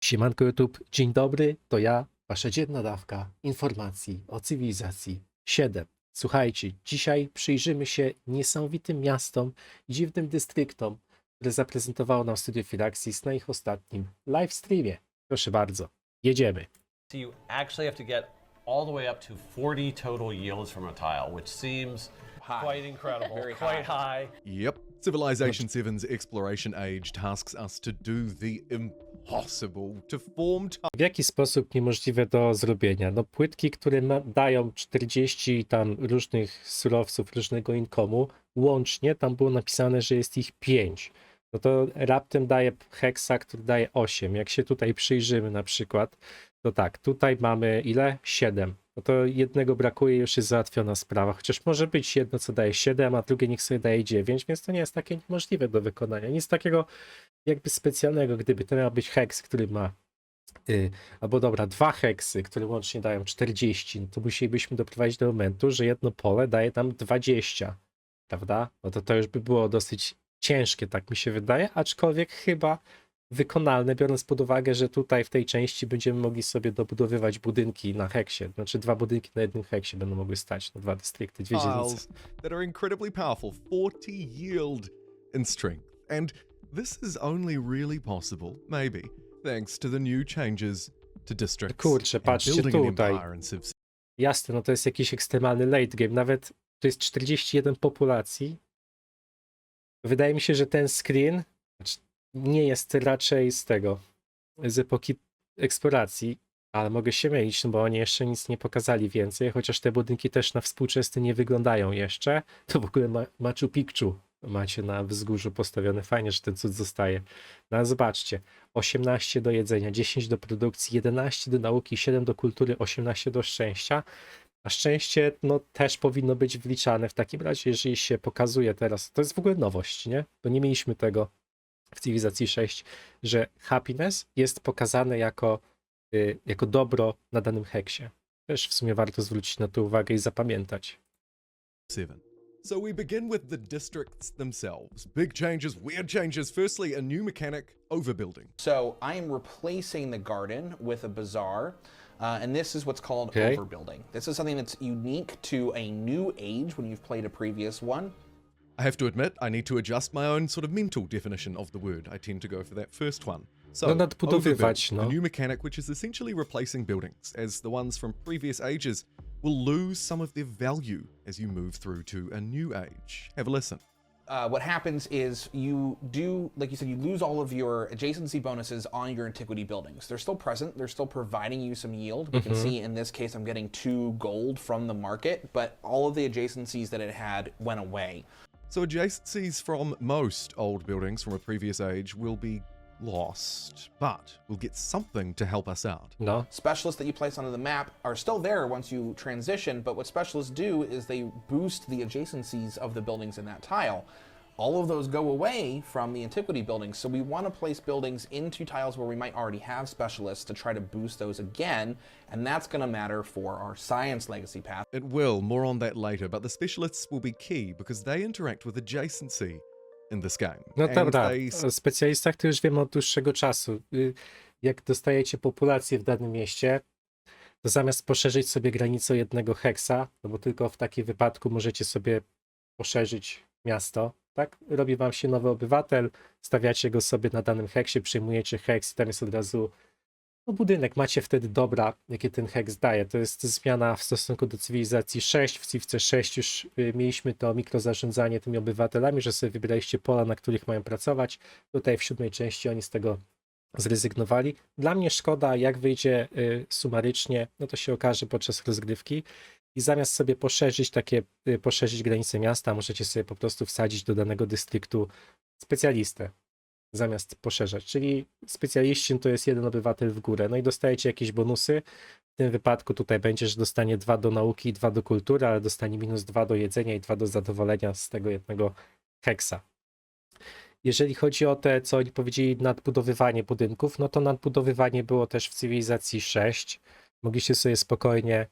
Siemanko YouTube, dzień dobry, to ja, wasza dzienna dawka informacji o cywilizacji 7. Słuchajcie, dzisiaj przyjrzymy się niesamowitym miastom i dziwnym dystryktom, które zaprezentowało nam Studio Filaxis na ich ostatnim live streamie. Proszę bardzo, jedziemy. So you actually have to get all the way up to 40 total yields from a tile, which seems quite incredible, Very quite high. Yep. Civilization 7's Exploration Age tasks us to do the impossible to form W jaki sposób niemożliwe do zrobienia? No płytki, które ma, dają 40 tam różnych surowców, różnego inkomu, łącznie tam było napisane, że jest ich 5. No to raptem daje heksa, który daje 8. Jak się tutaj przyjrzymy na przykład, to tak, tutaj mamy ile? 7. No to jednego brakuje, już jest załatwiona sprawa. Chociaż może być jedno, co daje 7, a drugie niech sobie daje 9, więc to nie jest takie niemożliwe do wykonania. Nic takiego jakby specjalnego, gdyby to miał być heks, który ma y, albo dobra, dwa heksy, które łącznie dają 40, no to musielibyśmy doprowadzić do momentu, że jedno pole daje tam 20, prawda? No to to już by było dosyć ciężkie, tak mi się wydaje, aczkolwiek chyba wykonalne, biorąc pod uwagę, że tutaj w tej części będziemy mogli sobie dobudowywać budynki na heksie, znaczy dwa budynki na jednym heksie będą mogły stać, no dwa dystrykty, dwie dzielnice. that are incredibly powerful 40 yield in strength. And this is only really possible, maybe, thanks to the new changes to districts. Kurczę, and patrzcie tutaj. Jasne, no to jest jakiś ekstremalny late game. Nawet to jest 41 populacji. Wydaje mi się, że ten screen nie jest raczej z tego, z epoki eksploracji, ale mogę się mylić, no bo oni jeszcze nic nie pokazali więcej, chociaż te budynki też na współczesny nie wyglądają jeszcze. To w ogóle ma Machu Picchu macie na wzgórzu postawione. Fajnie, że ten cud zostaje. No ale zobaczcie, 18 do jedzenia, 10 do produkcji, 11 do nauki, 7 do kultury, 18 do szczęścia. A szczęście no, też powinno być wliczane w takim razie, jeżeli się pokazuje teraz. To jest w ogóle nowość, nie? Bo nie mieliśmy tego w cywilizacji 6, że happiness jest pokazane jako, y, jako dobro na danym heksie. Też w sumie warto zwrócić na to uwagę i zapamiętać. 7. So we begin with the districts themselves. Big changes, weird changes. Firstly, a new mechanic, overbuilding. So I am replacing the garden with a bazaar, uh, and this is what's called Okay. overbuilding. This is something that's unique to a new age when you've played a previous one. I have to admit, I need to adjust my own sort of mental definition of the word. I tend to go for that first one. So, No, nadbudowywać, overbuild, no. a new mechanic which is essentially replacing buildings, as the ones from previous ages will lose some of their value as you move through to a new age. Have a listen. Uh, what happens is you do, like you said, you lose all of your adjacency bonuses on your antiquity buildings. They're still present. They're still providing you some yield. We can see in this case, I'm getting two gold from the market, but all of the adjacencies that it had went away. So, adjacencies from most old buildings from a previous age will be lost, but we'll get something to help us out. No, specialists that you place onto the map are still there once you transition, but what specialists do is they boost the adjacencies of the buildings in that tile. All of those go away from the antiquity buildings, so we want to place buildings into tiles where we might already have specialists to try to boost those again, and that's going to matter for our science legacy path. It will, more on that later, but the specialists will be key because they interact with adjacency in this game. no And dobra, they o specjalistach to już wiemy od dłuższego czasu. Y, Jak dostajecie populację w danym mieście, to zamiast poszerzyć sobie granicę jednego heksa, no bo tylko w takim wypadku możecie sobie poszerzyć miasto, tak? Robi wam się nowy obywatel, stawiacie go sobie na danym heksie, przyjmujecie heks i tam jest od razu no, budynek. Macie wtedy dobra, jakie ten heks daje. To jest zmiana w stosunku do cywilizacji 6. W Civce 6 już y, mieliśmy to mikrozarządzanie tymi obywatelami, że sobie wybieraliście pola, na których mają pracować. Tutaj w siódmej części oni z tego zrezygnowali. Dla mnie szkoda, jak wyjdzie y, sumarycznie, no to się okaże podczas rozgrywki. I zamiast sobie poszerzyć takie, y, poszerzyć granice miasta, możecie sobie po prostu wsadzić do danego dystryktu specjalistę zamiast poszerzać. Czyli specjaliści to jest jeden obywatel w górę. No i dostajecie jakieś bonusy. W tym wypadku tutaj będzie, że dostanie dwa do nauki i dwa do kultury, ale dostanie minus dwa do jedzenia i dwa do zadowolenia z tego jednego heksa. Jeżeli chodzi o te, co oni powiedzieli, nadbudowywanie budynków, no to nadbudowywanie było też w cywilizacji 6. Mogliście sobie spokojnie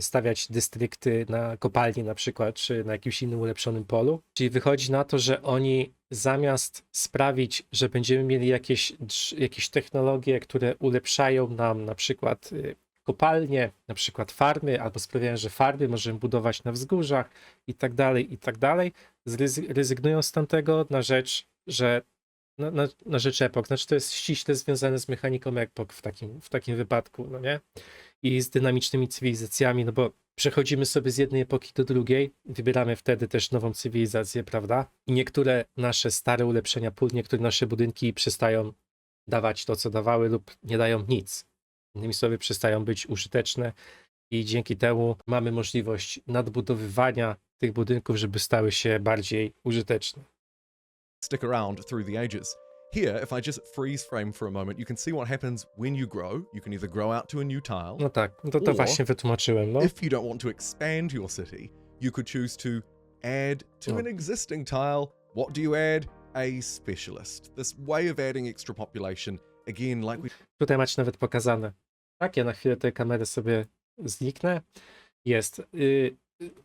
stawiać dystrykty na kopalni na przykład, czy na jakimś innym ulepszonym polu. Czyli wychodzi na to, że oni zamiast sprawić, że będziemy mieli jakieś, jakieś technologie, które ulepszają nam na przykład y, kopalnie, na przykład farmy, albo sprawiają, że farmy możemy budować na wzgórzach i tak dalej, i tak dalej, zrezy- rezygnują z tamtego na rzecz, że na, na, na rzecz epok. Znaczy to jest ściśle związane z mechaniką epok w takim, w takim wypadku, no nie? I z dynamicznymi cywilizacjami, no bo przechodzimy sobie z jednej epoki do drugiej, wybieramy wtedy też nową cywilizację, prawda? I niektóre nasze stare ulepszenia pól, niektóre nasze budynki przestają dawać to, co dawały, lub nie dają nic. Innymi słowy, przestają być użyteczne i dzięki temu mamy możliwość nadbudowywania tych budynków, żeby stały się bardziej użyteczne. Stick around through the ages. Here, if I just freeze frame for a moment, you can see what happens when you grow. You can either grow out to a new tile. No tak, no to, to Or właśnie wytłumaczyłem, no. If you don't want to expand your city, you could choose to add to Oh. an existing tile. What do you add? A specialist. This way of adding extra population. Again, like we Tutaj macie nawet pokazane. Tak, ja na chwilę tej kamery sobie zniknę. Jest. Y,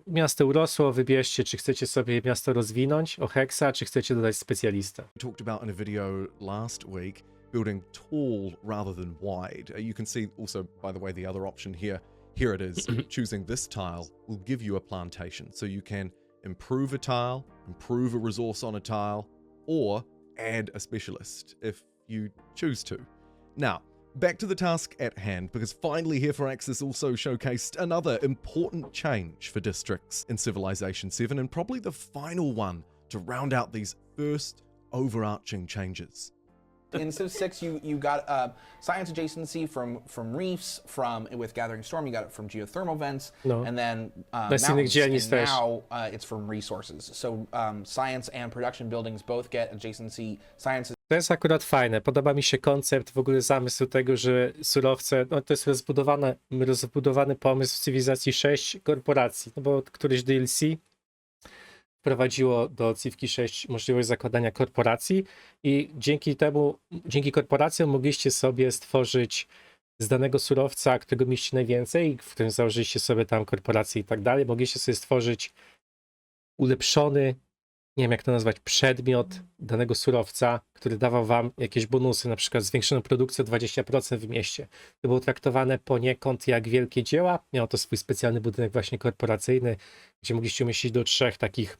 miasto urosło, wybierzcie, czy chcecie sobie miasto rozwinąć o heksa, czy chcecie dodać specjalistę. talked about in a video last week, building tall rather than wide. Uh, you can see also, by the way, the other option here. Here it is. Choosing this tile will give you a plantation. So you can improve a tile, improve a resource on a tile, or add a specialist if you choose to. Now, back to the task at hand, because finally here for Axis also showcased another important change for districts in Civilization 7, and probably the final one to round out these first overarching changes. in Civ 6 you you got uh, science adjacency from from reefs from with gathering storm you got it from geothermal vents No. and then uh, mountains, and now uh, it's from resources so um, science and production buildings both get adjacency science To jest akurat fajne. Podoba mi się koncept, w ogóle zamysł tego, że surowce, no to jest rozbudowane, rozbudowany pomysł w cywilizacji 6 korporacji, no bo któryś DLC wprowadziło do Civki 6 możliwość zakładania korporacji i dzięki temu, dzięki korporacjom mogliście sobie stworzyć z danego surowca, którego mieliście najwięcej, w którym założyliście sobie tam korporacje i tak dalej, mogliście sobie stworzyć ulepszony nie wiem jak to nazwać, przedmiot danego surowca, który dawał wam jakieś bonusy, na przykład zwiększoną produkcję o 20% w mieście. To było traktowane poniekąd jak wielkie dzieła. Miało to swój specjalny budynek właśnie korporacyjny, gdzie mogliście umieścić do trzech takich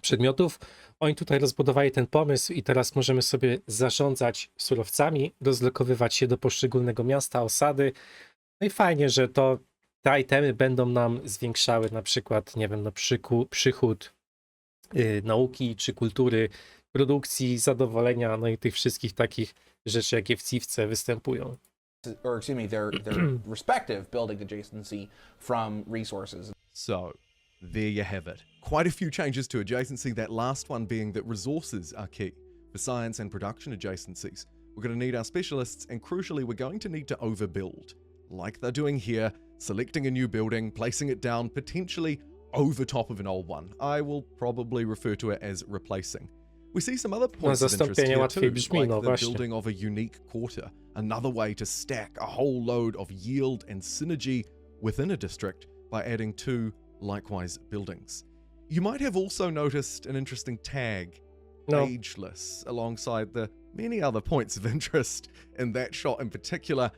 przedmiotów. Oni tutaj rozbudowali ten pomysł i teraz możemy sobie zarządzać surowcami, rozlokowywać się do poszczególnego miasta, osady. No i fajnie, że to te itemy będą nam zwiększały na przykład, nie wiem, no przyku, przychód nauki czy kultury, produkcji, zadowolenia, no i tych wszystkich takich rzeczy, jakie w Civce występują. or excuse me their their respective building adjacency from resources So, there you have it. Quite a few changes to adjacency, that last one being that resources are key. For science and production adjacencies, we're going to need our specialists, and crucially, we're going to need to overbuild. Like they're doing here, selecting a new building, placing it down, potentially over top of an old one. I will probably refer to it as replacing. We see some other points of interest here too, brzmi, like no the właśnie. building of a unique quarter, another way to stack a whole load of yield and synergy within a district by adding two likewise buildings. You might have also noticed an interesting tag, No, ageless, alongside the many other points of interest in that shot in particular.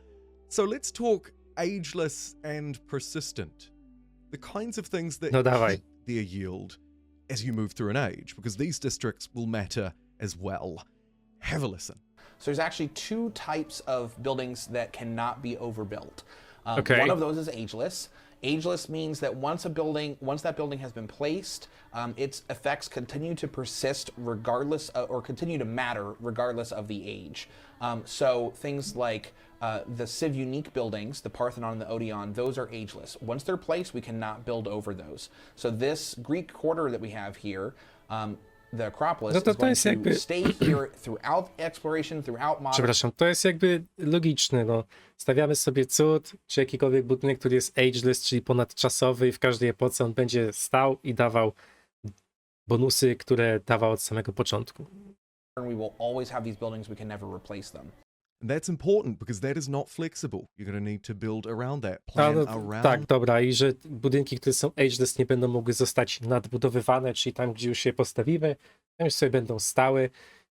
So let's talk ageless and persistent. The kinds of things that No keep their yield as you move through an age, because these districts will matter as well. Have a listen. So there's actually two types of buildings that cannot be overbuilt. Um, Okay. One of those is ageless. Ageless means that once a building, once that building has been placed, um, its effects continue to persist regardless, of, or continue to matter regardless of the age. Um, so things like uh, the Civ unique buildings, the Parthenon and the Odeon, those are ageless. Once they're placed, we cannot build over those. So this Greek quarter that we have here. Um, the Acropolis No to is to going jest to jakby- stay here throughout exploration, throughout modern przepraszam, to jest jakby logiczne, no. Stawiamy sobie cud, czy jakikolwiek budynek, który jest ageless, czyli ponadczasowy i w każdej epoce on będzie stał i dawał bonusy, które dawał od samego początku. we will always have these buildings. We can never replace them. And that's important because that is not flexible. You're going to need to build around that, plan no, around tak, dobra, i że budynki, które są ageless nie będą mogły zostać nadbudowywane, czyli tam, gdzie już je postawimy, Tam już sobie będą stały,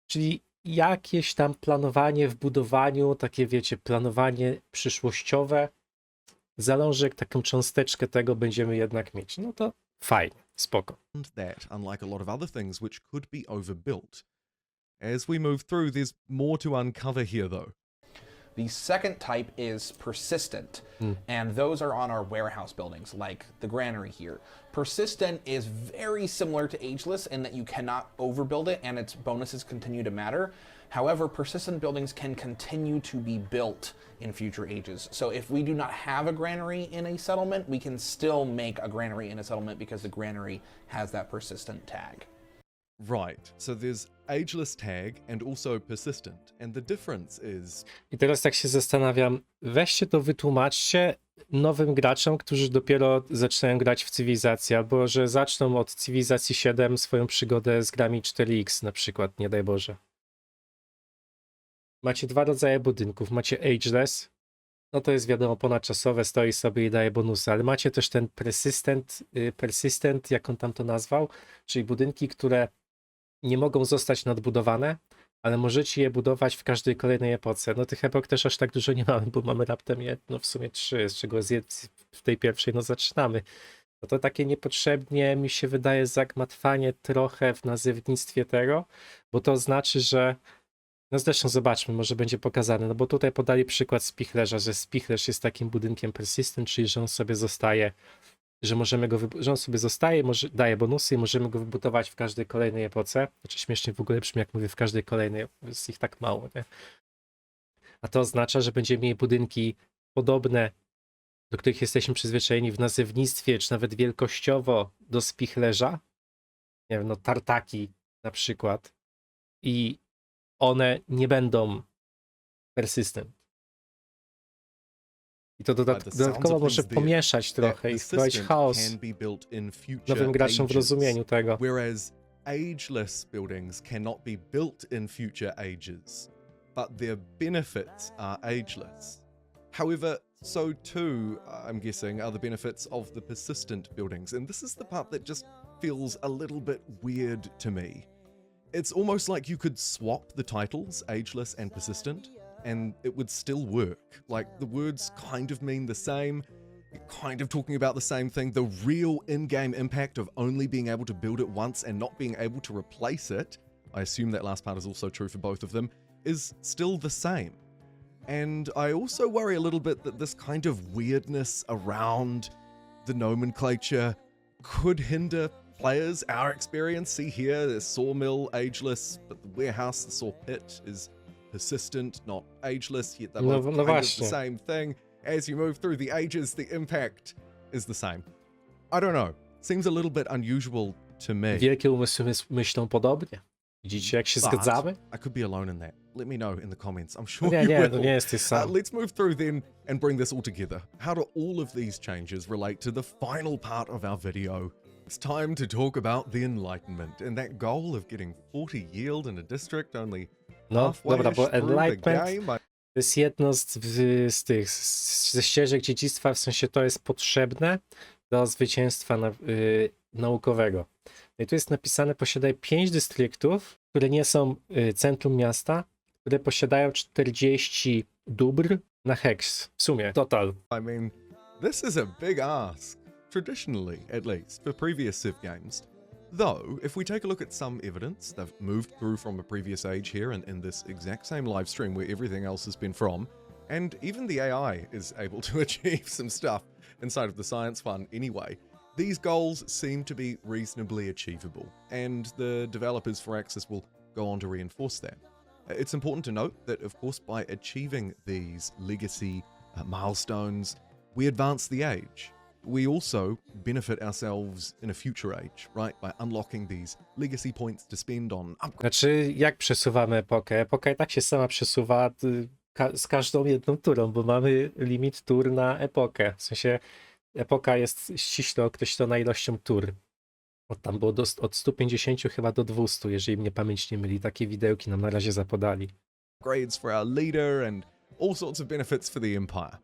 czyli jakieś tam planowanie w budowaniu, takie wiecie, planowanie przyszłościowe, zalążek, taką cząsteczkę tego będziemy jednak mieć. No to fajnie, spoko. that, unlike a lot of other things which could be overbuilt. As we move through, there's more to uncover here, though. The second type is persistent, hmm. and those are on our warehouse buildings, like the granary here. Persistent is very similar to ageless in that you cannot overbuild it and its bonuses continue to matter. However, persistent buildings can continue to be built in future ages. So if we do not have a granary in a settlement, we can still make a granary in a settlement because the granary has that persistent tag. Right, so there's ageless tag and also persistent, and the difference is I teraz tak się zastanawiam, weźcie to wytłumaczcie nowym graczom, którzy dopiero zaczynają grać w cywilizację, albo że zaczną od cywilizacji 7 swoją przygodę z grami 4X na przykład, nie daj Boże. Macie dwa rodzaje budynków. Macie ageless, no to jest wiadomo ponadczasowe, stoi sobie i daje bonusy, ale macie też ten persistent, y, persistent, jak on tam to nazwał, czyli budynki, które nie mogą zostać nadbudowane, ale możecie je budować w każdej kolejnej epoce. No tych epok też aż tak dużo nie mamy, bo mamy raptem jedno, w sumie trzy, z czego z w tej pierwszej no zaczynamy. No to takie niepotrzebnie mi się wydaje zagmatwanie trochę w nazewnictwie tego, bo to znaczy, że no zresztą zobaczmy, może będzie pokazane, no bo tutaj podali przykład Spichlerza, że Spichlerz jest takim budynkiem persistent, czyli że on sobie zostaje, że możemy go, że on sobie zostaje, może, daje bonusy i możemy go wybudować w każdej kolejnej epoce. Znaczy śmiesznie w ogóle brzmi, jak mówię, w każdej kolejnej, jest ich tak mało, nie? A to oznacza, że będziemy mieli budynki podobne, do których jesteśmy przyzwyczajeni w nazewnictwie, czy nawet wielkościowo do Spichlerza. Nie wiem, no tartaki na przykład. I one nie będą persistent. I to dodatkowo może pomieszać trochę i wprowadzić chaos nowym graczom w rozumieniu tego. Whereas ageless buildings cannot be built in future ages, but their benefits are ageless. However, so too, I'm guessing, are the benefits of the persistent buildings. And this is the part that just feels a little bit weird to me. It's almost like you could swap the titles, ageless and persistent, and it would still work. Like the words kind of mean the same, kind of talking about the same thing. The real in game impact of only being able to build it once and not being able to replace it, I assume that last part is also true for both of them, is still the same. And I also worry a little bit that this kind of weirdness around the nomenclature could hinder players. Our experience, see here, there's Sawmill, ageless, but the warehouse, the Saw Pit, is persistent, not ageless, yet they're No- both no kind of the same thing. As you move through the ages, the impact is the same. I don't know. Seems a little bit unusual to me. Wielkie umysły mys- myślą podobnie. Widzicie, jak się but zgadzamy? I could be alone in that. Let me know in the comments. I'm sure Nie, you nie, will. to nie Uh, let's move through then and bring this all together. How do all of these changes relate to the final part of our video? It's time to talk about the Enlightenment and that goal of getting 40 yield in a district only No, dobra, bo Enlightenment to jest jedno z, z tych, z, ze ścieżek dziedzictwa, w sensie to jest potrzebne do zwycięstwa na, y, naukowego. No i tu jest napisane, posiadaj 5 dystryktów, które nie są y, centrum miasta, które posiadają 40 dóbr na heks. W sumie, total. I mean, this is a big ask, traditionally at least, for previous Civ games. Though, if we take a look at some evidence, they've moved through from a previous age here and in this exact same live stream where everything else has been from, and even the AI is able to achieve some stuff inside of the science fund anyway. These goals seem to be reasonably achievable, and the developers for Axis will go on to reinforce that. It's important to note that, of course, by achieving these legacy uh, milestones, we advance the age. We also benefit ourselves in a future age, right? By unlocking these legacy points to spend on upgrades. Znaczy, jak przesuwamy epokę? Epoka i tak się sama przesuwa y, ka- z każdą jedną turą, bo mamy limit tur na epokę. W sensie epoka jest ściśle określona ilością tur. Od tam było do, od 150 chyba do 200, jeżeli mnie pamięć nie myli. Takie widełki nam na razie zapodali. for our leader and all sorts of benefits for the Empire.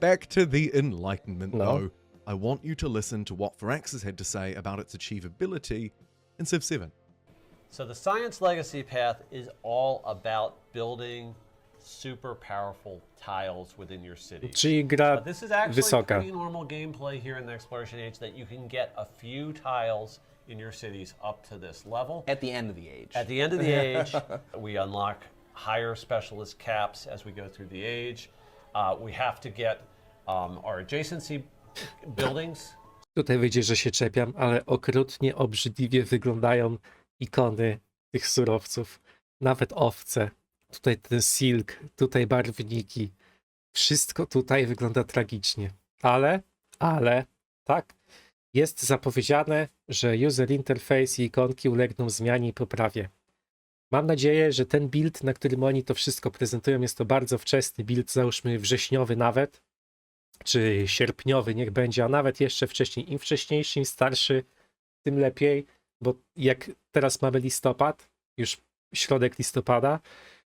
Back to the Enlightenment, No. though. I want you to listen to what Firaxis had to say about its achievability in Civ 7. So the science legacy path is all about building super powerful tiles within your city. Czyli gra But this is actually wysoka. pretty normal gameplay here in the Exploration Age that you can get a few tiles in your cities up to this level. At the end of the age. At the end of the age, we unlock higher specialist caps as we go through the age. Uh, we have to get um, our adjacency Tutaj wyjdzie, że się czepiam, ale okrutnie obrzydliwie wyglądają ikony tych surowców. Nawet owce. Tutaj ten silk, tutaj barwniki. Wszystko tutaj wygląda tragicznie. Ale, ale, tak, jest zapowiedziane, że user interface i ikonki ulegną zmianie i poprawie. Mam nadzieję, że ten build, na którym oni to wszystko prezentują, jest to bardzo wczesny build, załóżmy wrześniowy nawet, czy sierpniowy, niech będzie, a nawet jeszcze wcześniej. Im wcześniejszy, im starszy, tym lepiej, bo jak teraz mamy listopad, już środek listopada,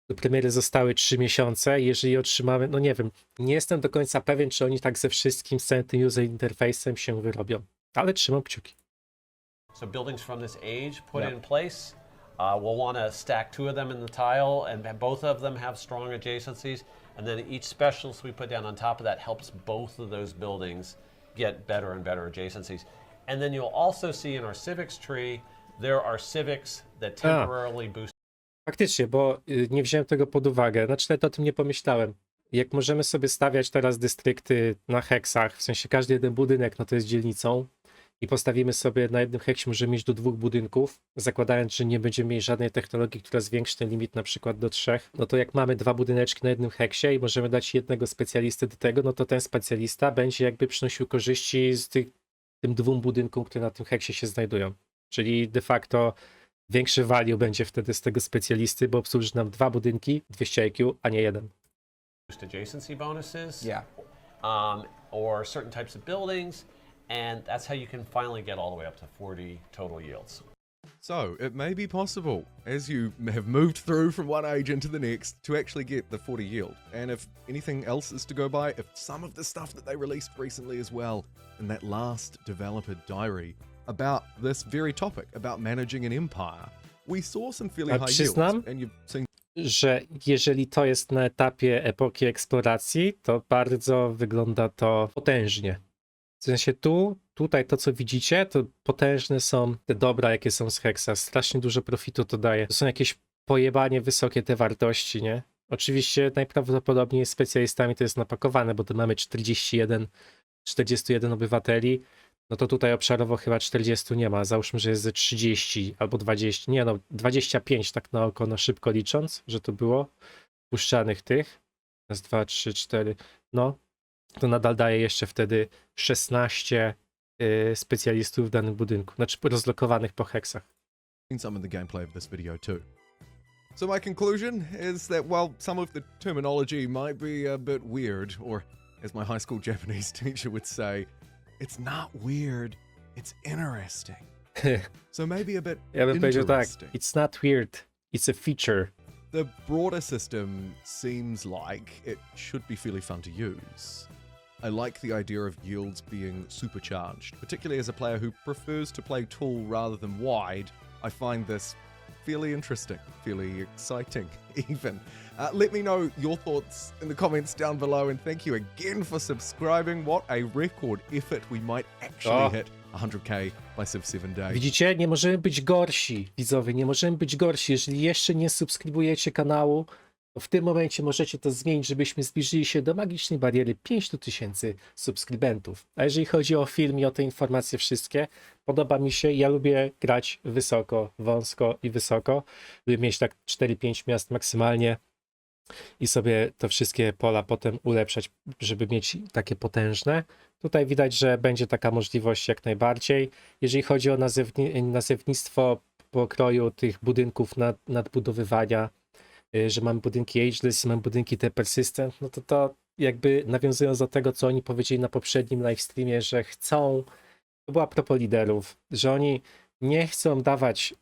do premiery zostały 3 miesiące. Jeżeli otrzymamy, no nie wiem, nie jestem do końca pewien, czy oni tak ze wszystkim, z całym tym user interface'em się wyrobią, ale trzymam kciuki. So buildings from this age put Yep. in place. Uh, we'll want to stack two of them in the tile, and both of them have strong adjacencies. And then each specialist we put down on top of that helps both of those buildings get better and better adjacencies. And then you'll also see in our civics tree there are civics that temporarily boost Faktycznie, bo y, nie wziąłem tego pod uwagę. Znaczy, nawet o tym nie pomyślałem. Jak możemy sobie stawiać teraz dystrykty na heksach, w sensie każdy jeden budynek, no to jest dzielnicą, i postawimy sobie na jednym heksie, możemy mieć do dwóch budynków, zakładając, że nie będziemy mieli żadnej technologii, która zwiększy ten limit na przykład do trzech, no to jak mamy dwa budyneczki na jednym heksie i możemy dać jednego specjalisty do tego, no to ten specjalista będzie jakby przynosił korzyści z tych, tym dwóm budynkom, które na tym heksie się znajdują. Czyli de facto większy value będzie wtedy z tego specjalisty, bo obsłuży nam dwa budynki, 200 IQ, a nie jeden. adjacency bonuses. Yeah. um, or certain types of buildings, and that's how you can finally get all the way up to 40 total yields. So, it may be possible, as you have moved through from one age into the next, to actually get the 40 yield. And if anything else is to go by, if some of the stuff that they released recently as well, in that last developer diary about this very topic, about managing an empire, we saw some fairly A high przyznam, yields. And you've seen że jeżeli to jest na etapie epoki eksploracji, to bardzo wygląda to potężnie. W sensie tu, tutaj to co widzicie, to potężne są te dobra, jakie są z Hexa. Strasznie dużo profitu to daje. To są jakieś pojebanie wysokie te wartości, nie? Oczywiście najprawdopodobniej specjalistami to jest napakowane, bo tu mamy 41, 41 obywateli, no to tutaj obszarowo chyba 40 nie ma. Załóżmy, że jest ze 30 albo 20, nie no, 25 tak na oko, no szybko licząc, że to było puszczanych tych. Raz, dwa, trzy, cztery. No, to nadal daje jeszcze wtedy 16 y, specjalistów w danym budynku, znaczy rozlokowanych po heksach. some in the gameplay of this video too. So my conclusion is that while some of the terminology might be a bit weird, or as my high school Japanese teacher would say, it's not weird, it's interesting. So maybe a bit Ja bym powiedział tak, it's not weird, it's a feature. The broader system seems like it should be fairly fun to use. I like the idea of yields being supercharged, particularly as a player who prefers to play tall rather than wide. I find this fairly interesting, fairly exciting, even. Uh, let me know your thoughts in the comments down below, and thank you again for subscribing. What a record effort we might actually Oh. hit 100k by Civ 7 days. Widzicie, nie możemy być gorsi, widzowie, nie możemy być gorsi. Jeżeli jeszcze nie subskrybujecie kanału, to w tym momencie możecie to zmienić, żebyśmy zbliżyli się do magicznej bariery 500 tysięcy subskrybentów. A jeżeli chodzi o film i o te informacje wszystkie, podoba mi się, ja lubię grać wysoko, wąsko i wysoko. Lubię mieć tak 4-5 miast maksymalnie i sobie to wszystkie pola potem ulepszać, żeby mieć takie potężne. Tutaj widać, że będzie taka możliwość jak najbardziej. Jeżeli chodzi o nazewni- nazewnictwo pokroju tych budynków nad, nadbudowywania, że mamy budynki ageless, mamy budynki te persistent, no to to jakby nawiązując do tego, co oni powiedzieli na poprzednim livestreamie, że chcą, to była propos liderów, że oni nie chcą dawać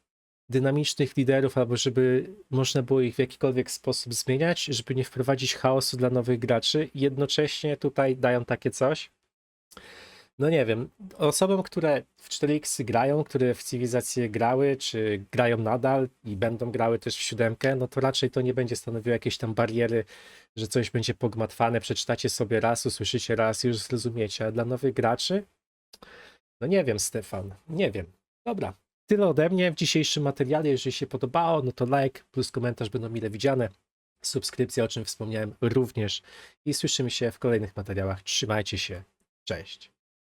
dynamicznych liderów, albo żeby można było ich w jakikolwiek sposób zmieniać, żeby nie wprowadzić chaosu dla nowych graczy. Jednocześnie tutaj dają takie coś. No nie wiem, osobom, które w 4X grają, które w cywilizację grały, czy grają nadal i będą grały też w siódemkę, no to raczej to nie będzie stanowiło jakieś tam bariery, że coś będzie pogmatwane, przeczytacie sobie raz, usłyszycie raz już zrozumiecie, a dla nowych graczy, no nie wiem, Stefan, nie wiem. Dobra, tyle ode mnie w dzisiejszym materiale. Jeżeli się podobało, no to like plus komentarz będą mile widziane. Subskrypcja, o czym wspomniałem, również. I słyszymy się w kolejnych materiałach. Trzymajcie się. Cześć.